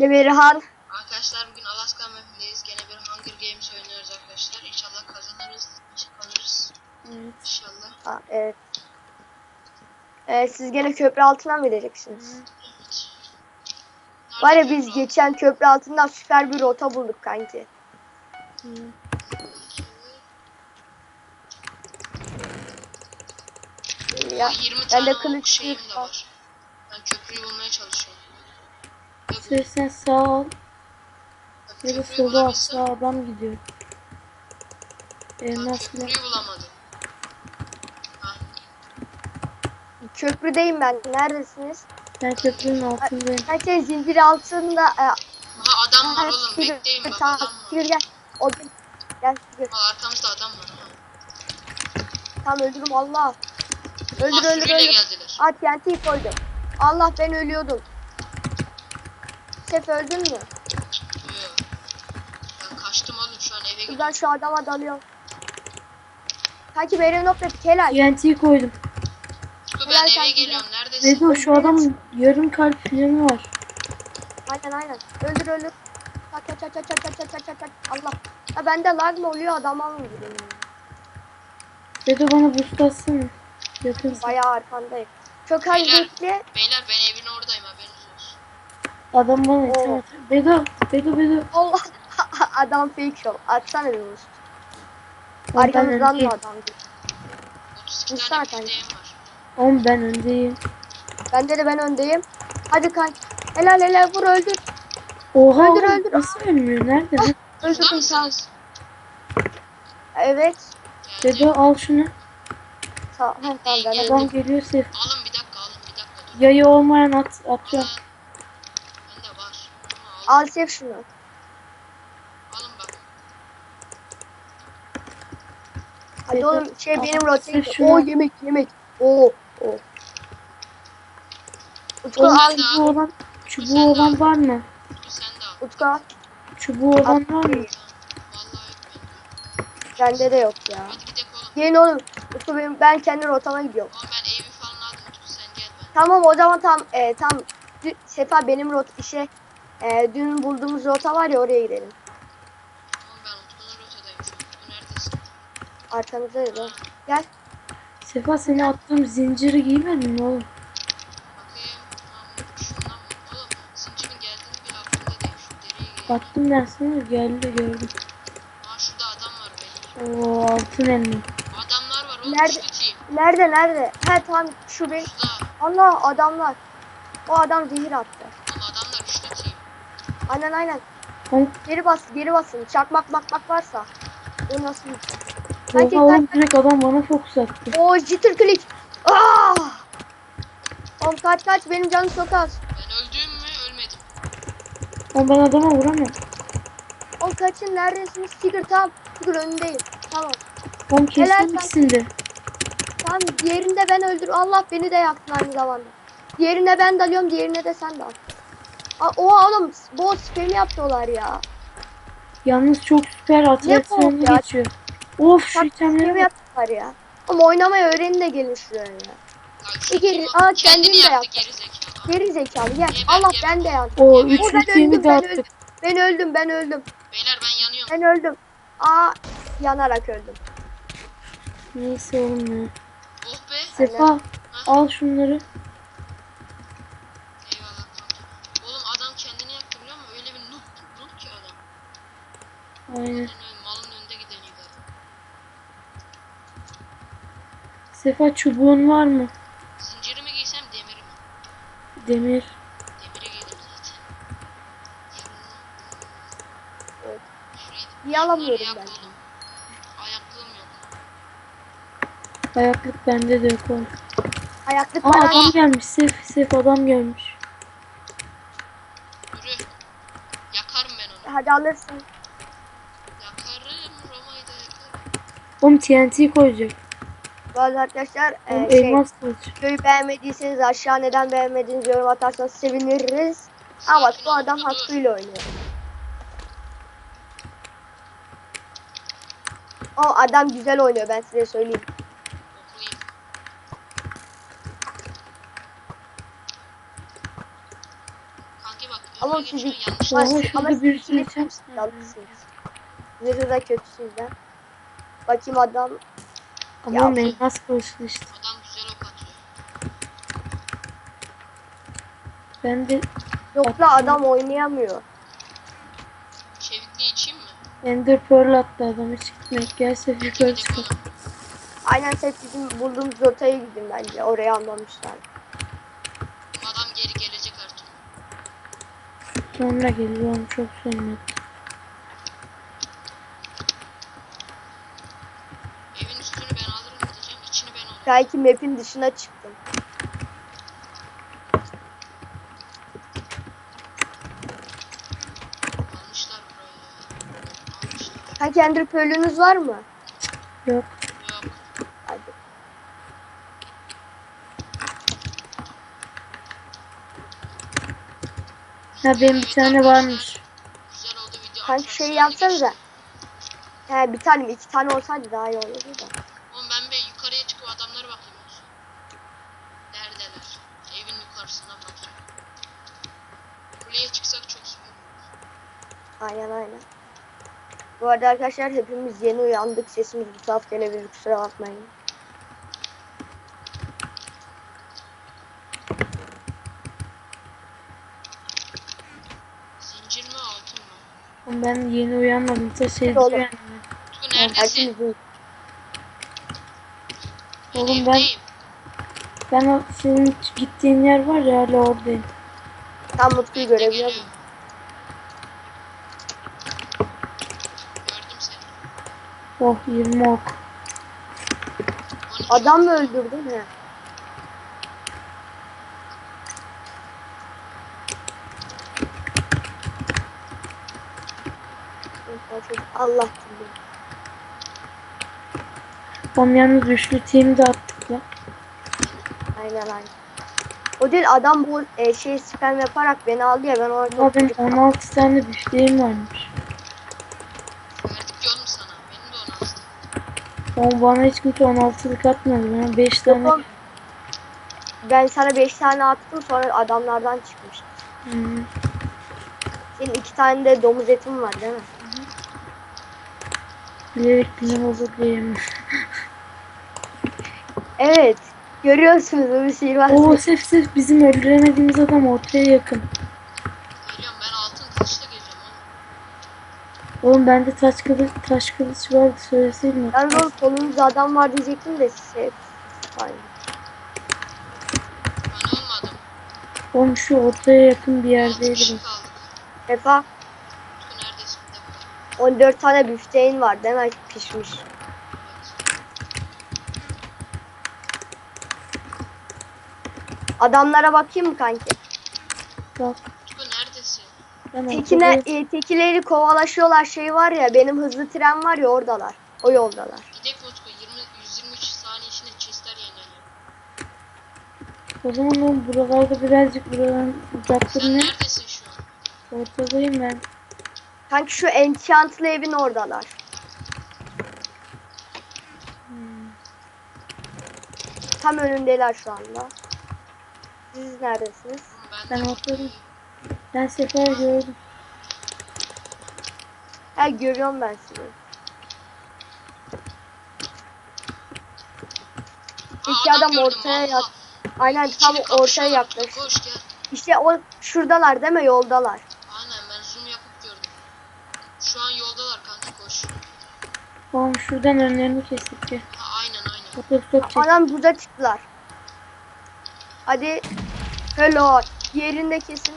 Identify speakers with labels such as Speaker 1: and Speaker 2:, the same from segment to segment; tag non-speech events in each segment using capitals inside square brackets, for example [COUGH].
Speaker 1: Ben de Berihan.
Speaker 2: Arkadaşlar bugün Alaska map'indeyiz. Gene bir Hunger Games oynuyoruz arkadaşlar. İnşallah kazanırız. Kalırız. İnşallah.
Speaker 1: Aa, evet. Ee, siz gene köprü altına mı gideceksiniz?
Speaker 2: Evet.
Speaker 1: Var ya
Speaker 2: Nerede
Speaker 1: biz geçen köprü altından süper bir rota bulduk kanki. Ya,
Speaker 2: 20
Speaker 1: ben
Speaker 2: tane
Speaker 1: de kılıç
Speaker 2: şeyim de
Speaker 1: var.
Speaker 2: Ben köprüyü bulmaya çalışıyorum. Ve bu-
Speaker 3: Sen, sen sağ ol. Ya da sola sağ adam gidiyor.
Speaker 2: Ben
Speaker 3: Elmas bile.
Speaker 2: köprüyü bulamadım. Ha,
Speaker 1: Köprüdeyim ben. Neredesiniz?
Speaker 3: Ben köprünün altındayım.
Speaker 1: Kanki zincir altında. E,
Speaker 2: aha adam var oğlum. Bekleyin bak adam var.
Speaker 1: Tigger gel. O gel. Gel.
Speaker 2: Aa, arkamızda adam var.
Speaker 1: Tamam öldürüm Allah. Öldür öldür öldür. At TNT'yi koydum. Allah ben ölüyordum. Şef öldün mü?
Speaker 2: Yo. Ben kaçtım oğlum şu an eve
Speaker 1: Ben
Speaker 2: gidiyorum.
Speaker 1: şu adama dalıyorum. Kanki beni nokta helal.
Speaker 3: TNT'yi koydum.
Speaker 1: Helal
Speaker 2: ben eve
Speaker 1: kanki
Speaker 2: geliyorum. Neredesin?
Speaker 3: Vedo şu adamın yarım kalp planı var.
Speaker 1: Aynen aynen. Öldür öldür. Kaç kaç kaç kaç kaç kaç kaç kaç kaç. Allah. Ya bende lag mı oluyor vuruyorum? ya?
Speaker 3: Vedo bana boost atsana. Yakınsın.
Speaker 1: Bayağı arkandayım. Çok
Speaker 2: Beyler.
Speaker 1: bekle.
Speaker 2: Beyler ben
Speaker 3: Adam bana içeri Bedo, Bedo, Bedo.
Speaker 1: Allah [LAUGHS] adam fake yol. Açsana bir boost. Arkamızdan da adam
Speaker 2: Vursana kanka.
Speaker 3: Oğlum ben öndeyim.
Speaker 1: Bende de ben öndeyim. Hadi kanka. Helal helal vur öldür.
Speaker 3: Oha
Speaker 1: öldür öldür.
Speaker 3: Nasıl ölmüyor? Nerede?
Speaker 2: Ah,
Speaker 1: öldürdüm
Speaker 2: kanka.
Speaker 1: Evet.
Speaker 3: Bedo al şunu.
Speaker 1: Sağ ol. Tamam,
Speaker 3: adam geliyor
Speaker 2: Oğlum bir dakika oğlum bir dakika.
Speaker 3: Yayı olmayan at, atacağım.
Speaker 2: Alın. Bende var. Ama alın.
Speaker 1: Al sev şunu.
Speaker 2: Alın bak.
Speaker 1: Hadi oğlum şey
Speaker 3: Al,
Speaker 1: benim
Speaker 3: şunu.
Speaker 1: Oo yemek yemek. Oo. Oo. Utku
Speaker 3: Oğlum
Speaker 1: al.
Speaker 3: çubuğu olan, çubuğu olan var mı?
Speaker 2: Sen de al.
Speaker 1: Utku al.
Speaker 3: Çubuğu olan var mı?
Speaker 2: Vallahi yok bende.
Speaker 1: De yok ya.
Speaker 2: Hadi gidelim oğlum.
Speaker 1: Gelin oğlum. Utku benim, ben kendi rotama gidiyorum.
Speaker 2: Oğlum ben evi falan aldım. Tutku sen gel ben.
Speaker 1: Tamam o zaman tam e, tam Sefa benim rot işe e, dün bulduğumuz rota var ya oraya gidelim.
Speaker 2: Oğlum ben Utku'nun rotadayım şu an. Utku neredesin?
Speaker 1: Arkamızda da. Gel.
Speaker 3: Sefa seni attığım zinciri giymedin mi oğlum?
Speaker 2: Bakayım. Tamam. Şundan mı? Oğlum zincirin geldiğini bile aklımda değil. Şu deriye gel.
Speaker 3: Baktım geldi gördüm.
Speaker 2: Aa şurada adam var benim.
Speaker 3: Oo altın elma.
Speaker 2: Adamlar var oğlum.
Speaker 1: Nerede?
Speaker 2: Nerede?
Speaker 1: Nerede nerede? He tamam şu bir.
Speaker 2: Şurada.
Speaker 1: Allah adamlar. O adam zehir attı.
Speaker 2: Oğlum adamlar üçlü team.
Speaker 1: Aynen aynen. Geri bas geri basın. Çakmak makmak varsa. O nasıl bir şey?
Speaker 3: Oğlum direkt adam bana fokus attı.
Speaker 1: O jitter click. Aa! Oğlum kaç kaç benim canım çok az.
Speaker 2: Ben öldüm mü ölmedim.
Speaker 3: Oğlum ben adama vuramıyorum.
Speaker 1: Oğlum kaçın neredesiniz? Tigger tamam. Tigger önündeyim. Tamam.
Speaker 3: Oğlum
Speaker 1: Helal
Speaker 3: kesin
Speaker 1: kanka.
Speaker 3: ikisini de.
Speaker 1: Tamam diğerinde ben öldür. Allah beni de yaktın aynı zamanda. Diğerine ben dalıyorum diğerine de sen dal. Oha oğlum bol spam yapıyorlar ya.
Speaker 3: Yalnız çok süper atraksiyonlu
Speaker 1: ya?
Speaker 3: geçiyor. Of şu
Speaker 1: bak. yapıyorlar ya. Oğlum oynamayı öğrenin de gelin şuraya ya.
Speaker 2: Üçlü
Speaker 1: Geri- aa,
Speaker 2: kendini
Speaker 1: de
Speaker 2: yaptı geri zekalı.
Speaker 1: Geri zekalı gel. Allah ben de yandım.
Speaker 3: O
Speaker 2: Oo,
Speaker 1: Oo,
Speaker 3: üçlü
Speaker 1: ben
Speaker 3: team'i
Speaker 1: öldüm
Speaker 3: de
Speaker 1: ben
Speaker 3: attık.
Speaker 1: öldüm. Ben öldüm ben öldüm.
Speaker 2: Beyler ben yanıyorum.
Speaker 1: Ben öldüm. Aa yanarak öldüm.
Speaker 3: Neyse oğlum ya.
Speaker 2: Oh.
Speaker 3: Sefa al şunları.
Speaker 2: Eyvallah kanka. Oğlum adam kendini yaktı biliyor musun? Öyle bir noob, noob ki adam.
Speaker 3: Aynen.
Speaker 2: Malın.
Speaker 3: Sefa çubuğun var mı?
Speaker 2: Zinciri mi giysem demiri mi?
Speaker 3: Demir.
Speaker 2: Demiri giydim zaten.
Speaker 1: Evet.
Speaker 2: Şurayı,
Speaker 1: Niye alamıyorum
Speaker 2: şunları yak
Speaker 1: ben?
Speaker 2: Ayaklığım yok.
Speaker 3: Ayaklık bende de yok oğlum.
Speaker 1: Ayaklık
Speaker 3: Aa
Speaker 1: falan.
Speaker 3: adam gelmiş. Sef sef adam gelmiş.
Speaker 2: Yürü. Yakarım ben onu.
Speaker 1: Hadi alırsın.
Speaker 2: Yakarım. Roma'yı da yakarım.
Speaker 3: Oğlum TNT koyacak.
Speaker 1: Bazı arkadaşlar
Speaker 3: Oğlum
Speaker 1: e, şey
Speaker 3: elmas kılıç.
Speaker 1: videoyu beğenmediyseniz aşağı neden beğenmediğinizi yorum atarsanız seviniriz. Ama bak bu adam hakkıyla oynuyor. O adam güzel oynuyor ben size söyleyeyim.
Speaker 2: Kanki bak
Speaker 1: Ama.
Speaker 3: Oha,
Speaker 1: Ama
Speaker 3: bir sürü.
Speaker 1: Zırhı da kötüsünüz ha. Bakayım adam.
Speaker 3: Ama
Speaker 1: Ya-
Speaker 3: elmas kılıçlı işte.
Speaker 2: Adam güzel ok atıyor.
Speaker 3: Ben de
Speaker 1: Yok la adam oynayamıyor.
Speaker 2: Çevikli içeyim mi?
Speaker 3: Ender Pearl attı adam hiç gitmek. Gelse
Speaker 2: Gidelim
Speaker 3: çıkalım.
Speaker 2: oğlum.
Speaker 1: Aynen hep bizim bulduğumuz rotaya gidin bence. Oraya anlamışlar.
Speaker 2: Adam geri gelecek artık.
Speaker 3: Sonra geliyorum çok sonra.
Speaker 1: MK2 map'in dışına çıktım. Ha kendi pölünüz var mı?
Speaker 3: Yok.
Speaker 1: Hadi.
Speaker 3: Ya benim bir tane varmış.
Speaker 1: Kanka şey yapsanıza. He bir tane mi? iki tane olsaydı daha iyi olurdu da. Aynen aynen. Bu arada arkadaşlar hepimiz yeni uyandık. Sesimiz bu tuhaf gelebilir kusura bakmayın.
Speaker 2: Zincir mi altın mı?
Speaker 3: Oğlum Ben yeni uyanmadım. Ta şey
Speaker 1: Oğlum.
Speaker 3: uyandım.
Speaker 2: Tutku neredesin?
Speaker 1: Herkes
Speaker 2: Ben
Speaker 3: Oğlum ben-
Speaker 2: evdeyim.
Speaker 3: Ben o senin gittiğin yer var ya hala oradayım.
Speaker 1: tam Mutlu'yu görebiliyor musun?
Speaker 2: Gördüm seni.
Speaker 3: Oh 20 ok.
Speaker 2: 12
Speaker 1: Adam mı öldürdün he? Allah bilir.
Speaker 3: Oğlum yalnız üçlü team de attık ya.
Speaker 1: Aynen aynen. O değil adam bu e, şey spam yaparak beni aldı ya ben orada
Speaker 3: Ama benim 16 tane büfteğim varmış.
Speaker 2: Verdik ya oğlum sana. Benim de 16.
Speaker 3: Oğlum bana hiç kimse 16'lık atmadı. Bana 5 tane.
Speaker 1: oğlum. ben sana 5 tane attım sonra adamlardan çıkmış.
Speaker 3: Hmm.
Speaker 1: Senin iki tane de domuz etin var değil mi?
Speaker 3: Bilerek günah olur diyemem.
Speaker 1: Evet. Görüyorsunuz bir şey var.
Speaker 3: Oo sef sef bizim öldüremediğimiz adam ortaya yakın.
Speaker 2: Geliyorum ben altın kılıçla geleceğim oğlum.
Speaker 3: Bende taş kılıç, taş kılıç vardı söyleseydin.
Speaker 1: Ben oğlum solumuzda adam var diyecektim de şey. Aynen.
Speaker 2: Ben olmadım.
Speaker 3: Oğlum şu ortaya yakın bir
Speaker 2: 6
Speaker 3: yerdeydi.
Speaker 2: kişi
Speaker 3: bak.
Speaker 2: kaldık.
Speaker 1: Defa
Speaker 2: Tutku neredesin? Bir dakika.
Speaker 1: 14 tane büfteğin var mi? Pişmiş. Adamlara bakayım mı kanki?
Speaker 3: Bak Ben
Speaker 1: Tekine,
Speaker 3: ortada
Speaker 1: e, tekileri kovalaşıyorlar şey var ya benim hızlı tren var ya oradalar. O yoldalar.
Speaker 2: Gidek Utku 20 123 saniye içinde chestler yenileniyor.
Speaker 3: O zaman oğlum buralarda birazcık buradan uzak
Speaker 2: Sen
Speaker 3: durun.
Speaker 2: neredesin şu an?
Speaker 3: Ortadayım ben.
Speaker 1: Kanki şu enchantlı evin oradalar. Tam önündeler şu anda. Siz neredesiniz?
Speaker 2: Oğlum
Speaker 3: Ben
Speaker 2: de-
Speaker 3: ortadayım. Ben sefer gördüm.
Speaker 1: Ha görüyorum ben sizi. İki adam ortaya yak. Aynen tam ortaya
Speaker 2: kapışıyorlar.
Speaker 1: yaklaş.
Speaker 2: Koş gel.
Speaker 1: İşte o şuradalar değil mi? Yoldalar.
Speaker 2: Aynen ben zoom yapıp gördüm. Şu an yoldalar kanka koş.
Speaker 3: Oğlum şuradan önlerini kestik ya.
Speaker 2: Ha aynen aynen.
Speaker 1: Adam burada çıktılar. Hadi. Hello. Yerinde kesin.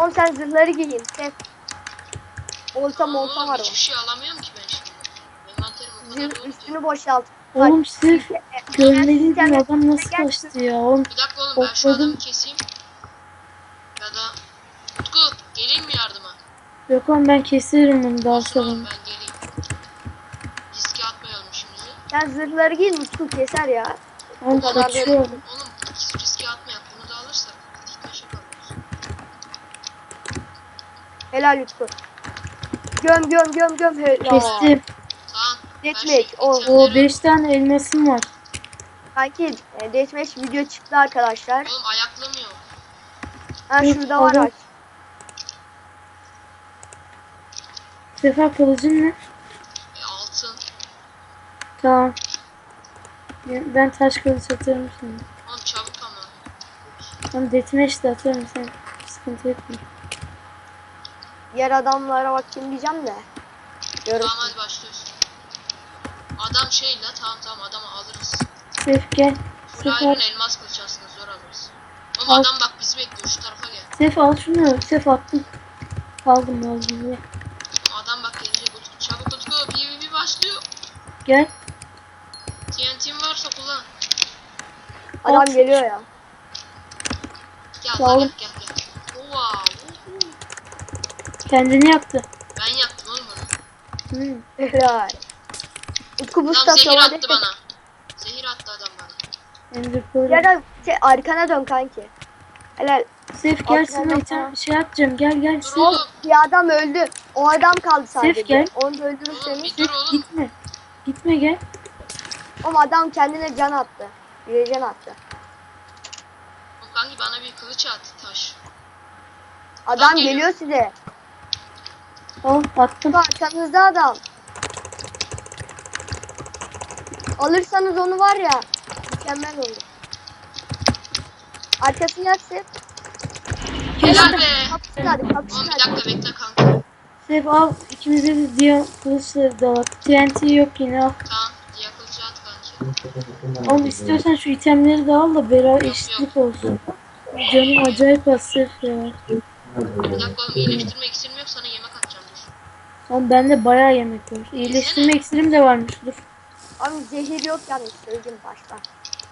Speaker 1: Oğlum sen zırhları giyin. Sen. Olta molta
Speaker 2: Oğlum
Speaker 1: var
Speaker 2: hiçbir
Speaker 1: o.
Speaker 2: şey alamıyorum ki ben şimdi. Envanterim o kadar
Speaker 1: Zırh
Speaker 2: dolu ki.
Speaker 1: üstünü boşalt.
Speaker 3: Oğlum sırf görmediğim
Speaker 1: Sen-
Speaker 3: adam nasıl
Speaker 1: Gel.
Speaker 3: kaçtı ya? Oğlum
Speaker 2: Bir dakika oğlum ben şu
Speaker 3: Topladım.
Speaker 2: adamı keseyim. Ya da Utku geleyim mi yardıma?
Speaker 3: yok oğlum ben keserim bunu daha
Speaker 2: Olsun oğlum
Speaker 3: sonra.
Speaker 2: ben geleyim. Riske atmayalım işimizi.
Speaker 1: Sen zırhları giyin. Utku keser ya.
Speaker 3: Oğlum
Speaker 1: kadar Helal Utku. Göm göm göm göm helal.
Speaker 3: Kestim.
Speaker 2: Tamam. Deathmatch.
Speaker 1: O,
Speaker 3: o 5 tane elmesim var.
Speaker 1: Kanki e, Deathmatch video çıktı arkadaşlar.
Speaker 2: Oğlum ayaklamıyor.
Speaker 1: Ha şurada var aç.
Speaker 3: Sefa kılıcın ne?
Speaker 2: E.
Speaker 3: Tamam. Ben taş kılıç atıyorum şimdi.
Speaker 2: Oğlum çabuk ama.
Speaker 3: Oğlum deathmatch de atıyorum sen. Sıkıntı etme.
Speaker 1: Diğer adamlara bakayım diyeceğim de. Görürsün.
Speaker 2: Tamam hadi başlıyoruz. Adam şey la tamam tamam adamı alırız.
Speaker 3: Sef gel. Sef
Speaker 2: elmas kılıç aslında zor alırız. Oğlum
Speaker 3: Al.
Speaker 2: adam bak bizi bekliyor şu tarafa gel.
Speaker 3: Sef al şunu. Sef attım. Aldım aldım. Gel.
Speaker 2: Adam bak gelecek Utku. Çabuk Utku PvP başlıyor.
Speaker 3: Gel.
Speaker 2: TNT'm varsa kullan.
Speaker 1: Adam
Speaker 3: Al.
Speaker 1: geliyor ya.
Speaker 2: Gel
Speaker 3: Sağ
Speaker 2: gel gel gel. Wow.
Speaker 3: Kendini yaktı.
Speaker 2: Ben yaptım oğlum onu.
Speaker 3: Hmm.
Speaker 1: Helal. Utku buz
Speaker 2: Tam zehir attı bana. Zehir attı adam bana.
Speaker 3: Ender Pearl.
Speaker 1: Ya da şey, arkana dön kanki. Helal.
Speaker 3: Sef gel
Speaker 1: Altına
Speaker 3: sana bir tane şey atacağım. Gel gel.
Speaker 2: Dur
Speaker 3: Sef.
Speaker 2: oğlum.
Speaker 1: Bir adam öldü. O adam kaldı sadece.
Speaker 3: gel.
Speaker 1: Onu da
Speaker 2: Oğlum
Speaker 1: öldürürseniz.
Speaker 2: bir dur oğlum.
Speaker 3: gitme. Gitme gel.
Speaker 1: Ama adam kendine can attı. Bir can attı.
Speaker 2: Oğlum kanki bana bir kılıç at taş.
Speaker 1: Adam
Speaker 2: geliyor.
Speaker 1: geliyor size.
Speaker 3: Al attım.
Speaker 1: Bak arkanızda adam. Alırsanız onu var ya. Mükemmel olur. Arkasını yaksın.
Speaker 2: Helal be.
Speaker 1: Kapışın hadi kapışın
Speaker 2: Oğlum bir
Speaker 1: hadi.
Speaker 2: dakika bekle kanka.
Speaker 3: Sef al. İkimize de diğer kılıçları da al. TNT yok yine al.
Speaker 2: Tamam. Diğer kılıcı at kanki.
Speaker 3: Oğlum istiyorsan şu itemleri de al da beraber eşitlik olsun. Canım acayip az Sef ya.
Speaker 2: Bir dakika oğlum iyileştirme iksirim yok sana yemek.
Speaker 3: Oğlum bende bayağı yemek var. İyileştirme iksirim de varmış dur.
Speaker 1: Abi zehir yok yalnız söyleyeyim baştan.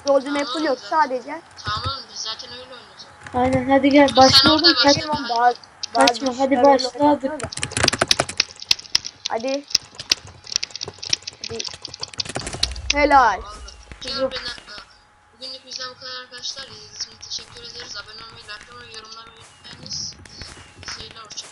Speaker 1: Golden apple yok sadece.
Speaker 2: Tamam biz zaten öyle oynuyoruz.
Speaker 3: Aynen hadi gel
Speaker 2: Sen
Speaker 3: başla
Speaker 2: orada
Speaker 3: oğlum.
Speaker 2: başla.
Speaker 3: Kaç,
Speaker 1: Benim ama bazı, bazı
Speaker 3: Kaçma, hadi başla, hadi.
Speaker 1: Hadi. Hadi. Helal.
Speaker 2: Bugünlük bizden bu kadar arkadaşlar.